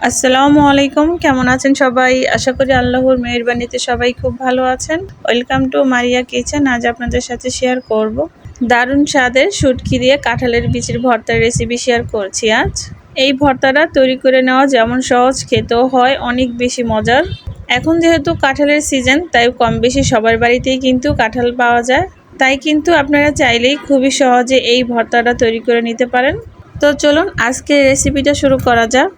আসসালামু আলাইকুম, কেমন আছেন সবাই? আশা করি আল্লাহর মেহরবানিতে সবাই খুব ভালো আছেন। ওয়েলকাম টু মারিয়া কিচেন আজ আপনাদের সাথে শেয়ার করব। দারুণ স্বাদের শুটকি দিয়ে কাঁঠালের বিচির ভর্তার রেসিপি শেয়ার করছি আজ। এই ভর্তাটা তৈরি করে নেওয়া যেমন সহজ, খেতেও হয়, অনেক বেশি মজার। এখন যেহেতু কাঁঠালের সিজন তাই কম বেশি সবার বাড়িতেই কিন্তু কাঁঠাল পাওয়া যায়। তাই কিন্তু আপনারা চাইলেই খুবই সহজে এই ভর্তাটা তৈরি করে নিতে পারেন। তো চলুন আজকে রেসিপিটা শুরু করা যাক।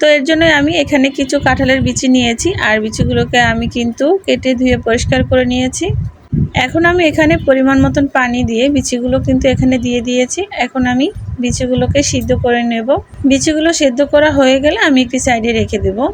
তো এর জন্য আমি এখানে কিছু কাঁঠালের বিচি নিয়েছি, আর বিচিগুলোকে আমি কিন্তু কেটে ধুয়ে পরিষ্কার করে নিয়েছি। এখন আমি এখানে পরিমাণ মতন পানি দিয়ে বিচিগুলো কিন্তু এখানে দিয়ে দিয়েছি। এখন আমি বিচিগুলোকে সিদ্ধ করে নেব। বিচিগুলো সিদ্ধ করা হয়ে গেলে আমি একটি সাইডে রেখে দেবো।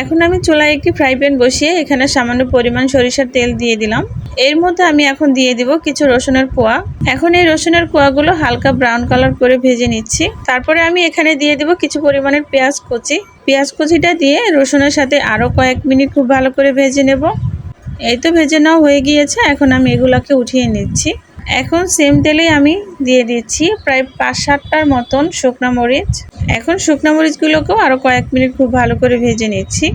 এখন আমি চুলায় একটি ফ্রাই প্যান বসিয়ে এখানে সামান্য পরিমাণ সরিষার তেল দিয়ে দিলাম। এর মধ্যে আমি এখন দিয়ে দিব কিছু রসুনের কোয়া। এখন এই রসুনের কোয়াগুলো হালকা ব্রাউন কালার করে ভেজে নিচ্ছি। তারপরে আমি এখানে দিয়ে দিব কিছু পরিমাণের পেঁয়াজ কুচি। পেঁয়াজ কুচিটা দিয়ে রসুনের সাথে আরও কয়েক মিনিট খুব ভালো করে ভেজে নেব। এই তো ভেজে নেওয়া হয়ে গিয়েছে, এখন আমি এগুলোকে উঠিয়ে নিচ্ছি। এখন সেম তেলেই আমি দিয়ে দিচ্ছি, প্রায় পাঁচ সাতটার মতন শুকনো মরিচ। এখন শুকনো মরিচগুলোকেও আরও কয়েক মিনিট খুব ভালো করে ভেজে নিচ্ছি।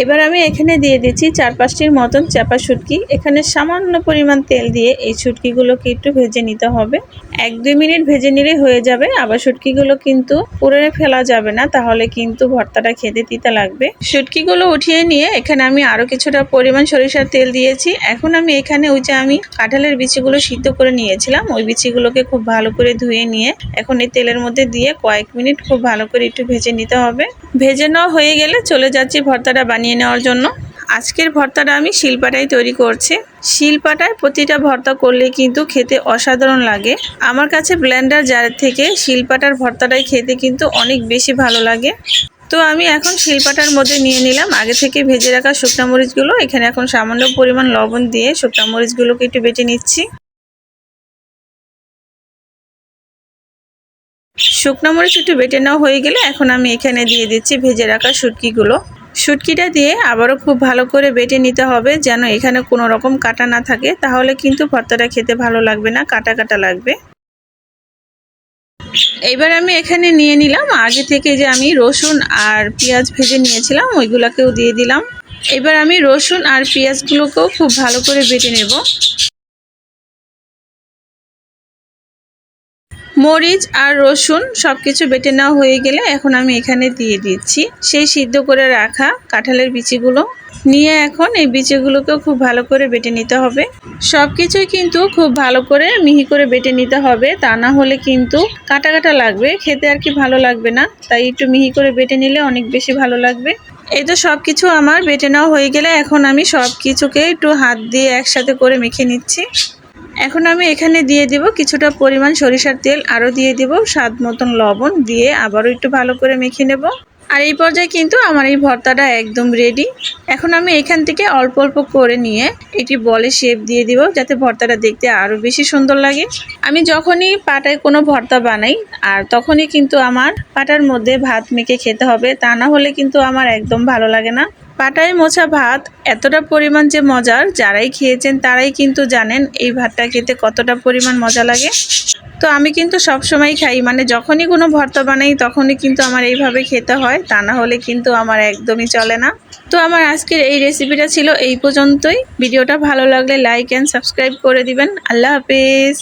এবার আমি এখানে দিয়ে দিচ্ছি চার পাঁচটির মতন চাপা শুটকি। এখানে সামান্য পরিমাণ তেল দিয়ে এই শুটকিগুলোকে একটু ভেজে নিতে হবে। এক দুই মিনিট ভেজে নিলে হয়ে যাবে। আবার শুটকিগুলো কিন্তু পুরে ফেলা যাবে না, তাহলে কিন্তু ভর্তাটা খেতে তিতা লাগবে। শুটকিগুলো উঠিয়ে নিয়ে এখানে আমি আরও কিছুটা পরিমাণ সরিষার তেল দিয়েছি। এখন আমি এখানে ওই যে আমি কাঁঠালের বিচিগুলো সিদ্ধ করে নিয়েছিলাম, ওই বিচিগুলোকে খুব ভালো করে ধুয়ে নিয়ে এখন এই তেলের মধ্যে দিয়ে কয়েক মিনিট খুব ভালো করে একটু ভেজে নিতে হবে। ভেজে নেওয়া হয়ে গেলে চলে যাচ্ছি ভর্তাটা বানিয়ে নেওয়ার জন্য। আজকের ভর্তাটা আমি শিলপাটাই তৈরি করছি। শিলপাটায় প্রতিটা ভর্তা করলে কিন্তু খেতে অসাধারণ লাগে। আমার কাছে ব্লেন্ডার জারের থেকে শিলপাটার ভর্তাটাই খেতে কিন্তু অনেক বেশি ভালো লাগে। তো আমি এখন শিলপাটার মধ্যে নিয়ে নিলাম। আগে থেকে ভেজে রাখা শুকনা মরিচগুলো। এখানে এখন সামান্য পরিমাণ লবণ দিয়ে শুকনা মরিচগুলোকে একটু বেটে নিচ্ছি। শুকনো মরিচ একটু বেটে নেওয়া হয়ে গেলে এখন আমি এখানে দিয়ে দিচ্ছি ভেজে রাখা শুটকিগুলো। শুটকিটা দিয়ে আবারও খুব ভালো করে বেটে নিতে হবে, যেন এখানে কোনো রকম কাটা না থাকে। তাহলে কিন্তু ভর্তাটা খেতে ভালো লাগবে না, কাটা কাটা লাগবে। এবার আমি এখানে নিয়ে নিলাম। আগে থেকে যে আমি রসুন আর পেঁয়াজ ভেজে নিয়েছিলাম, ওইগুলোকেও দিয়ে দিলাম। এবার আমি রসুন আর পেঁয়াজগুলোকেও খুব ভালো করে বেটে নেব। মরিচ আর রসুন সব কিছু বেটে নেওয়া হয়ে গেলে এখন আমি এখানে দিয়ে দিচ্ছি। সেই সিদ্ধ করে রাখা কাঁঠালের বিচিগুলো। নিয়ে এখন এই বিচিগুলোকেও খুব ভালো করে বেটে নিতে হবে। সব কিছুই কিন্তু খুব ভালো করে মিহি করে বেটে নিতে হবে। তা না হলে কিন্তু কাটা কাটা লাগবে। খেতে আর কি ভালো লাগবে না। তাই একটু মিহি করে বেটে নিলে অনেক বেশি ভালো লাগবে। এই তো সব কিছু আমার বেটে নেওয়া হয়ে গেলে এখন আমি সব কিছুকে একটু হাত দিয়ে একসাথে করে মেখে নিচ্ছি। এখন আমি এখানে দিয়ে দিব কিছুটা পরিমাণ সরিষার তেল আরও দিয়ে দিব স্বাদ মতন লবণ দিয়ে আবারও একটু ভালো করে মেখে নেব। আর এই পর্যায়ে কিন্তু আমার এই ভর্তাটা একদম রেডি এখন আমি এখান থেকে অল্প অল্প করে নিয়ে এটি বলে শেপ দিয়ে দিব যাতে ভর্তাটা দেখতে আরও বেশি সুন্দর লাগে। আমি যখনই পাটায় কোনো ভর্তা বানাই, আর তখনই কিন্তু আমার পাটার মধ্যে ভাত মেখে খেতে হবে, তা না হলে কিন্তু আমার একদম ভালো লাগে না। পাটায় মোছা ভাত এতটা পরিমাণ যে মজার, যারাই খেয়েছেন তারাই কিন্তু জানেন এই ভাতটা খেতে কতটা পরিমাণ মজা লাগে। তো আমি কিন্তু সব সময় খাই মানে যখনই কোনো ভর্তা বানাই তখনই কিন্তু আমার এইভাবে খেতে হয়, তা না হলে কিন্তু আমার একদমই চলে না। তো আমার আজকের এই রেসিপিটা ছিল এই পর্যন্তই। ভিডিওটা ভালো লাগলে লাইক অ্যান্ড সাবস্ক্রাইব করে দিবেন। আল্লাহ হাফেজ।